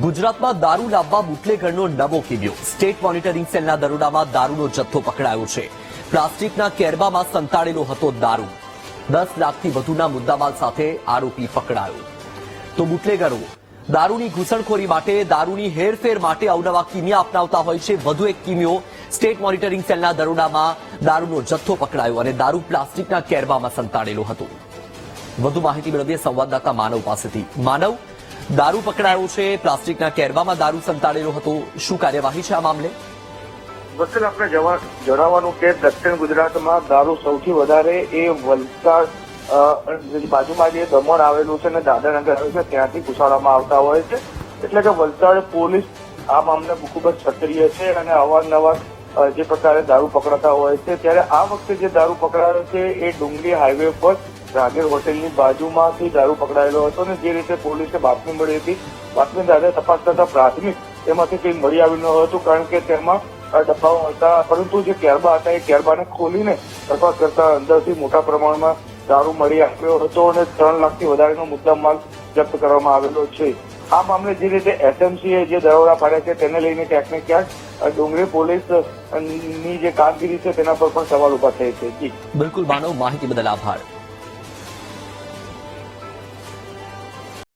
ગુજરાતમાં દારૂ લાવવા બુટલેગરનો નવો કિમ્યો સ્ટેટ મોનિટરિંગ સેલના દરોડામાં દારૂનો જથ્થો પકડાયો છે. પ્લાસ્ટિકના કેરબામાં સંતાડેલો હતો દારૂ. દસ લાખથી વધુના મુદ્દામાલ સાથે આરોપી પકડાયો. તો બુટલેગરો, દારૂની ઘૂસણખોરી માટે દારૂની હેરફેર માટે અવનવા કિમિયા અપનાવતા હોય છે. વધુ એક કિમિયો સ્ટેટ મોનિટરિંગ સેલના દરોડામાં દારૂનો જથ્થો પકડાયો અને દારૂ પ્લાસ્ટિકના કેરબામાં સંતાડેલો હતો. વધુ માહિતી મેળવીએ સંવાદદાતા માનવ પાસેથી. માનવ દારૂ પકડાયો છે, પ્લાસ્ટિકના કેરબામાં દારૂ સંતાડેલો હતો. શું કાર્યવાહી છે આ મામલે? વસ્તુ આપણે જણાવવાનું કે દક્ષિણ ગુજરાતમાં દારૂ સૌથી વધારે એ વલસાડ બાજુમાં જે દમણ આવેલું છે અને દાદાનગર આવેલું છે, ત્યાંથી ઘુસાડવામાં આવતા હોય છે. એટલે કે વલસાડ પોલીસ આ મામલે ખૂબ જ સક્રિય છે અને અવારનવાર જે પ્રકારે દારૂ પકડાતા હોય છે. ત્યારે આ વખતે જે દારૂ પકડાયો છે એ ડુંગરી હાઈવે પર રાગેર હોટેલની બાજુમાંથી દારૂ પકડાયેલો હતો અને જે રીતે પોલીસે બાતમી મળી હતી બાતમી આધારે તપાસ કરતા પ્રાથમિક એમાંથી કંઈ મળી આવ્યું ન હતું, કારણ કે તેમાં ડબ્બાઓ હતા. પરંતુ જે કેરબા હતા, એ કેરબાને ખોલીને તપાસ કરતા અંદરથી મોટા પ્રમાણમાં દારૂ મળી આવ્યો હતો અને ત્રણ લાખથી વધારેનો મુદ્દામાલ જપ્ત કરવામાં આવેલો છે. આ મામલે જે રીતે એસએમસીએ જે દરોડા પાડ્યા છે, તેને લઈને ક્યાંક ને ક્યાંક ડુંગરી પોલીસની જે કામગીરી છે, તેના પર પણ સવાલ ઊભા થાય છે. બિલકુલ, માનવ, માહિતી બદલ આભાર.